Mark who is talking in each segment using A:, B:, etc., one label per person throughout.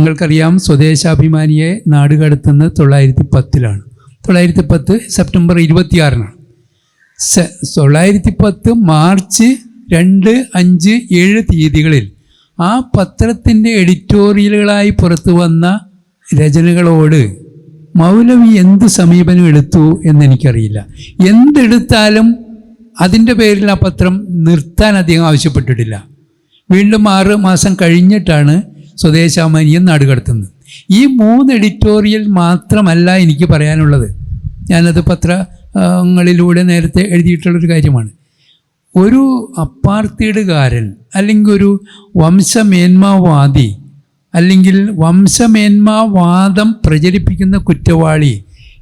A: നിങ്ങൾക്കറിയാം സ്വദേശാഭിമാനിയെ നാട് കടത്തുന്നത് തൊള്ളായിരത്തി പത്തിലാണ് തൊള്ളായിരത്തി പത്ത് സെപ്റ്റംബർ ഇരുപത്തിയാറിനാണ്. തൊള്ളായിരത്തി പത്ത് മാർച്ച് രണ്ട് അഞ്ച് ഏഴ് തീയതികളിൽ ആ പത്രത്തിന്റെ എഡിറ്റോറിയലുകളായി പുറത്തു വന്ന രചനകളോട് മൗലവി എന്ത് സമീപനം എടുത്തു എന്നെനിക്കറിയില്ല. എന്തെടുത്താലും അതിന്റെ പേരിൽ ആ പത്രം നിർത്താൻ അദ്ദേഹം ആവശ്യപ്പെട്ടിട്ടില്ല. വീണ്ടും ആറ് മാസം കഴിഞ്ഞിട്ടാണ് സ്വദേശാമാനിയം നാട് കടത്തുന്നത് ഈ മൂന്ന് എഡിറ്റോറിയൽ മാത്രമല്ല എനിക്ക് പറയാനുള്ളത്. ഞാനത് പത്രങ്ങളിലൂടെ നേരത്തെ എഴുതിയിട്ടുള്ളൊരു കാര്യമാണ്. ഒരു അപ്പാർത്തീഡുകാരൻ അല്ലെങ്കിൽ ഒരു വംശമേന്മാവാദി അല്ലെങ്കിൽ വംശമേന്മാവാദം പ്രചരിപ്പിക്കുന്ന കുറ്റവാളി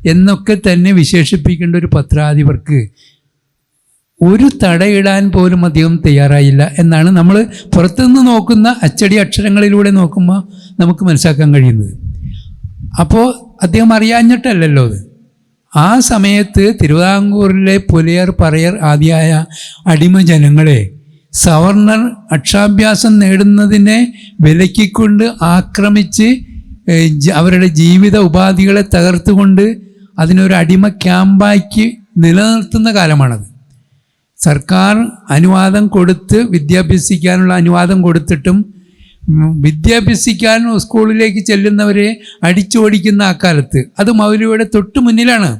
A: എന്നൊക്കെ തന്നെ വിശേഷിപ്പിക്കേണ്ട ഒരു പത്രാധിപർക്ക് ഒരു തടയിടാൻ പോലും അദ്ദേഹം തയ്യാറായില്ല എന്നാണ് നമ്മൾ പുറത്തുനിന്ന് നോക്കുന്ന അച്ചടി അക്ഷരങ്ങളിലൂടെ നോക്കുമ്പോൾ നമുക്ക് മനസ്സിലാക്കാൻ കഴിയുന്നത്. അപ്പോൾ അദ്ദേഹം അറിയാഞ്ഞിട്ടല്ലല്ലോ അത്. ആ സമയത്ത് തിരുവിതാംകൂറിലെ പുലയർ പറയർ ആദിയായ അടിമജനങ്ങളെ സവർണർ അക്ഷാഭ്യാസം നേടുന്നതിനെ വിലക്കിക്കൊണ്ട് ആക്രമിച്ച് അവരുടെ ജീവിത ഉപാധികളെ തകർത്തുകൊണ്ട് അതിനൊരു അടിമ ക്യാമ്പാക്കി നിലനിർത്തുന്ന കാലമാണത്. സർക്കാർ അനുവാദം കൊടുത്ത് വിദ്യാഭ്യസിക്കാനുള്ള അനുവാദം കൊടുത്തിട്ടും വിദ്യാഭ്യസിക്കാൻ സ്കൂളിലേക്ക് ചെല്ലുന്നവരെ അടിച്ചോടിക്കുന്ന അക്കാലത്ത് അത് മൗലവിയുടെ തൊട്ട് മുന്നിലാണ്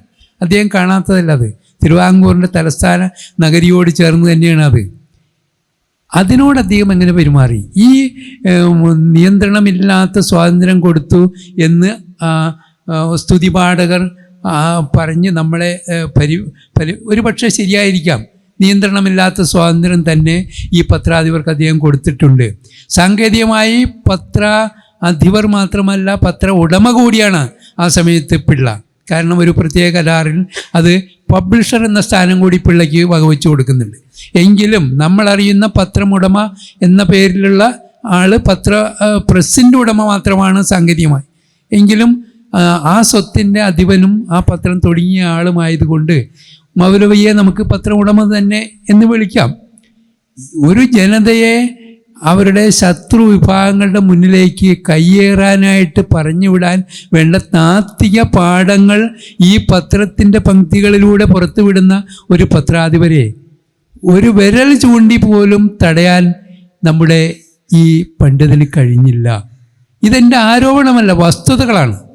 A: അദ്ദേഹം കാണാത്തതല്ല അത്. തിരുവാങ്കൂറിന്റെ തലസ്ഥാന നഗരിയോട് ചേർന്ന് തന്നെയാണ് അത്. അതിനോട് അദ്ദേഹം എങ്ങനെ പെരുമാറി? ഈ നിയന്ത്രണമില്ലാത്ത സ്വാതന്ത്ര്യം കൊടുത്തു എന്ന് സ്തുതിപാഠകർ പറഞ്ഞ് നമ്മളെ പരി പരി ഒരു പക്ഷേ ശരിയായിരിക്കാം. നിയന്ത്രണമില്ലാത്ത സ്വാതന്ത്ര്യം തന്നെ ഈ പത്രാധിപർക്ക് അദ്ദേഹം കൊടുത്തിട്ടുണ്ട്. സാങ്കേതികമായി പത്ര അധിപർ മാത്രമല്ല പത്ര ഉടമ കൂടിയാണ് ആ സമയത്ത് പിള്ള. കാരണം ഒരു പ്രത്യേക കരാറിൽ അത് പബ്ലിഷർ എന്ന സ്ഥാനം കൂടി പിള്ളയ്ക്ക് വകവെച്ച് കൊടുക്കുന്നുണ്ട്. എങ്കിലും നമ്മളറിയുന്ന പത്രമുടമ എന്ന പേരിലുള്ള ആൾ പത്ര പ്രസിന്റെ ഉടമ മാത്രമാണ് സാങ്കേതികമായി. എങ്കിലും ആ, സ്വത്തിന്റെ അധിപനും ആ പത്രം തുടങ്ങിയ ആളുമായതുകൊണ്ട് മൗലവിയെ നമുക്ക് പത്രം ഉടമ തന്നെ എന്ന് വിളിക്കാം. ഒരു ജനതയെ അവരുടെ ശത്രു വിഭാഗങ്ങളുടെ മുന്നിലേക്ക് കയ്യേറാനായിട്ട് പറഞ്ഞുവിടാൻ വേണ്ട താത്വിക പാഠങ്ങൾ ഈ പത്രത്തിന്റെ പങ്ക്തികളിലൂടെ പുറത്തുവിടുന്ന ഒരു പത്രാധിപരെ. ഒരു വിരൽ ചൂണ്ടി പോലും തടയാൻ നമ്മുടെ ഈ പണ്ഡിതന് കഴിഞ്ഞില്ല. ഇതെന്റെ ആരോപണമല്ല വസ്തുതകളാണ്.